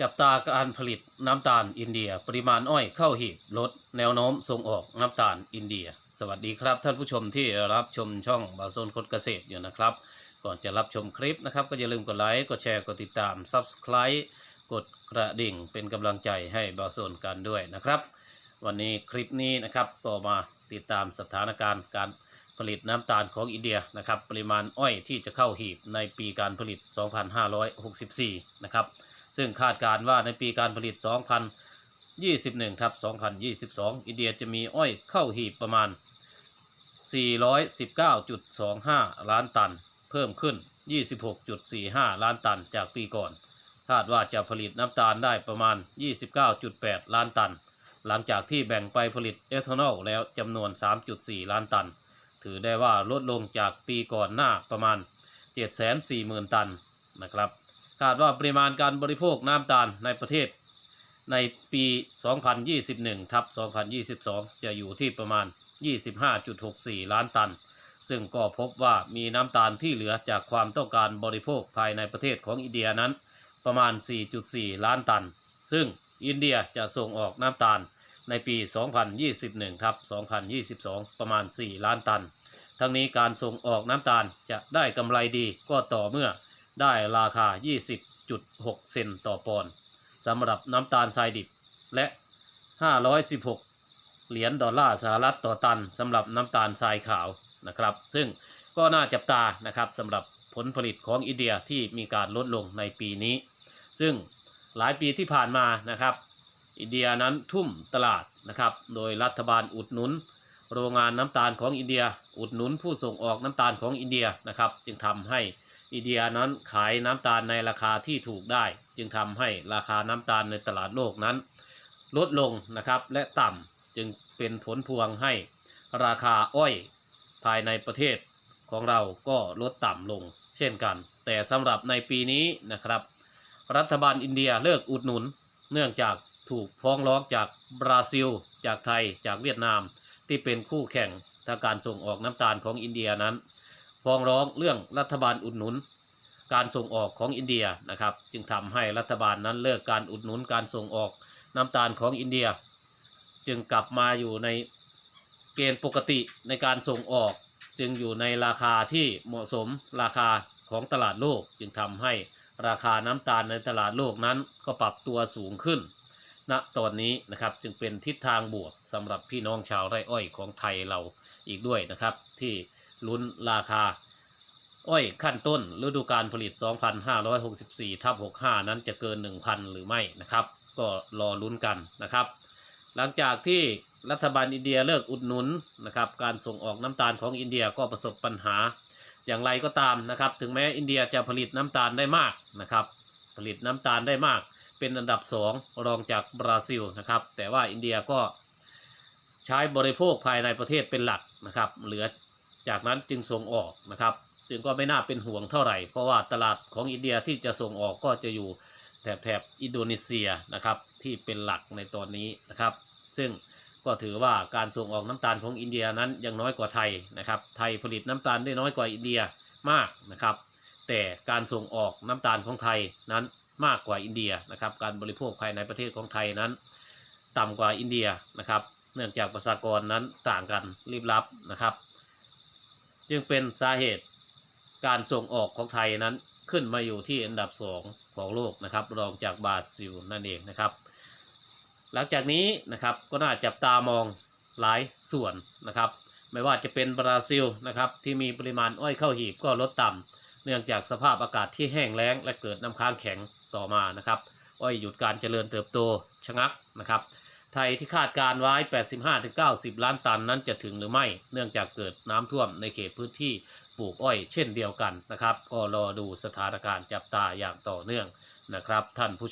จับตาการผลิตน้ำตาลอินเดีย ปริมาณอ้อยเข้าหีบลดแนวโน้มส่งออกน้ำตาลอินเดีย สวัสดีครับท่านผู้ชมที่รับชมช่องบาโซนคนเกษตรอยู่นะครับ ก่อนจะรับชมคลิปนะครับ ก็อย่าลืมกดไลค์กดแชร์กดติดตาม Subscribe กดกระดิ่งเป็นกำลังใจให้บาโซนกันด้วยนะครับ วันนี้คลิปนี้นะครับก็มาติดตามสถานการณ์การผลิตน้ำตาลของอินเดียนะครับปริมาณอ้อยที่จะเข้าหีบในปีการผลิต 2564 นะครับ ซึ่งคาดการว่าในปีการผลิต 2021ครับ2022 อินเดียจะมีอ้อยเข้าหีบประมาณ 419.25 ล้านตัน เพิ่มขึ้น 26.45 ล้านตันจากปีก่อน คาดว่าจะผลิตน้ำตาลได้ประมาณ 29.8 ล้านตัน หลังจากที่แบ่งไปผลิตเอทานอลแล้วจำนวน 3.4 ล้านตัน ถือได้ว่าลดลงจากปีก่อนหน้าประมาณ 740,000 ตันนะครับ คาดว่าปริมาณการบริโภคน้ำตาลในประเทศ ในปี 2021ทับ2022 จะอยู่ที่ประมาณ 25.64 ล้านตัน ซึ่งก็พบว่ามีน้ำตาลที่เหลือจากความต้องการบริโภคภายในประเทศของอินเดียนั้นประมาณ 4.4 ล้านตัน ซึ่งอินเดียจะส่งออกน้ำตาลในปี 2021ทับ2022 ประมาณ 4 ล้านตัน ทั้งนี้การส่งออกน้ำตาลจะได้กำไรดีก็ต่อเมื่อ ได้ราคา 20.6 เซนต์ต่อปอนด์สำหรับน้ำตาลทรายดิบ และ 516 เหรียญดอลลาร์สหรัฐต่อตันสำหรับน้ำตาลทรายขาวนะครับ ซึ่งก็น่าจับตานะครับสำหรับผลผลิตของอินเดียที่มีการลดลงในปีนี้ ซึ่งหลายปีที่ผ่านมานะครับ อินเดียนั้นทุ่มตลาดนะครับ โดยรัฐบาลอุดหนุน โรงงานน้ำตาลของอินเดีย อุดหนุนผู้ส่งออกน้ำตาลของอินเดียนะครับ จึงทำให้ อินเดียนั้นขายน้ำตาลในราคาที่ถูกได้ จึงทำให้ราคาน้ำตาลในตลาดโลกนั้น ลดลงนะครับและต่ำจึงเป็นผลพวงให้ราคาอ้อยภายในประเทศของเราก็ลดต่ำลงเช่นกัน แต่สำหรับในปีนี้นะครับ รัฐบาลอินเดียเลิกอุดหนุน เนื่องจากถูกฟ้องร้องจากบราซิล จากไทยจากเวียดนาม ที่เป็นคู่แข่งทางการส่งออกน้ำตาลของอินเดียนั้น ฟ้องร้องเรื่องรัฐบาลอุดหนุน การส่งออกของอินเดียนะครับ จึงทำให้รัฐบาลนั้นเลิกการอุดหนุนการส่งออกน้ำตาลของอินเดีย จึงกลับมาอยู่ในเกณฑ์ปกติในการส่งออก จึงอยู่ในราคาที่เหมาะสมราคาของตลาดโลก จึงทำให้ราคาน้ำตาลในตลาดโลกนั้นก็ปรับตัวสูงขึ้นณตอนนี้นะครับจึงเป็นทิศทางบวกสำหรับพี่น้องชาวไร่อ้อยของไทยเราอีกด้วยนะครับที่ ลุ้นราคา อ้อยขั้นต้นฤดูการผลิต 2,564ทับ65 นั้นจะเกิน 1,000 หรือไม่นะครับ ก็รอลุ้นกันนะครับ หลังจากที่รัฐบาลอินเดียเลิกอุดหนุนนะครับ การส่งออกน้ำตาลของอินเดียก็ประสบปัญหาอย่างไรก็ตามนะครับ ถึงแม้อินเดียจะผลิตน้ำตาลได้มากนะครับ ผลิตน้ำตาลได้มาก เป็นอันดับสองรองจากบราซิลนะครับ แต่ว่าอินเดียก็ใช้บริโภคภายในประเทศเป็นหลักนะครับ เหลือ จากนั้นจึงส่งออกนะครับ จึงก็ไม่น่าเป็นห่วงเท่าไหร่ เพราะว่าตลาดของอินเดียที่จะส่งออกก็จะอยู่แถบแถบอินโดนีเซียนะครับที่เป็นหลักในตอนนี้นะครับ ซึ่งก็ถือว่าการส่งออกน้ำตาลของอินเดียนั้นยังน้อยกว่าไทยนะครับ ไทยผลิตน้ำตาลได้น้อยกว่าอินเดียมากนะครับ แต่การส่งออกน้ำตาลของไทยนั้นมากกว่าอินเดียนะครับ การบริโภคภายในประเทศของไทยนั้น ต่ำกว่าอินเดียนะครับ เนื่องจากประชากรนั้นต่างกันรีบลับนะครับ จึงเป็นสาเหตุการส่งออกของไทยนั้นขึ้นมาอยู่ที่อันดับสองของโลกนะครับ รองจากบราซิลนั่นเองนะครับ หลังจากนี้นะครับก็น่าจับตามองหลายส่วนนะครับ ไม่ว่าจะเป็นบราซิลนะครับที่มีปริมาณอ้อยเข้าหีบก็ลดต่ำเนื่องจากสภาพอากาศที่แห้งแล้งและเกิดน้ำค้างแข็งต่อมานะครับ อ้อยหยุดการเจริญเติบโตชะงักนะครับ ไทยที่คาดการไว้ 85-90 ล้านตันนั้นจะถึงหรือไม่ เนื่องจากเกิดน้ำท่วมในเขตพื้นที่ปลูกอ้อยเช่นเดียวกันนะครับ ก็รอดูสถานการณ์จับตาอย่างต่อเนื่องนะครับท่านผู้ชม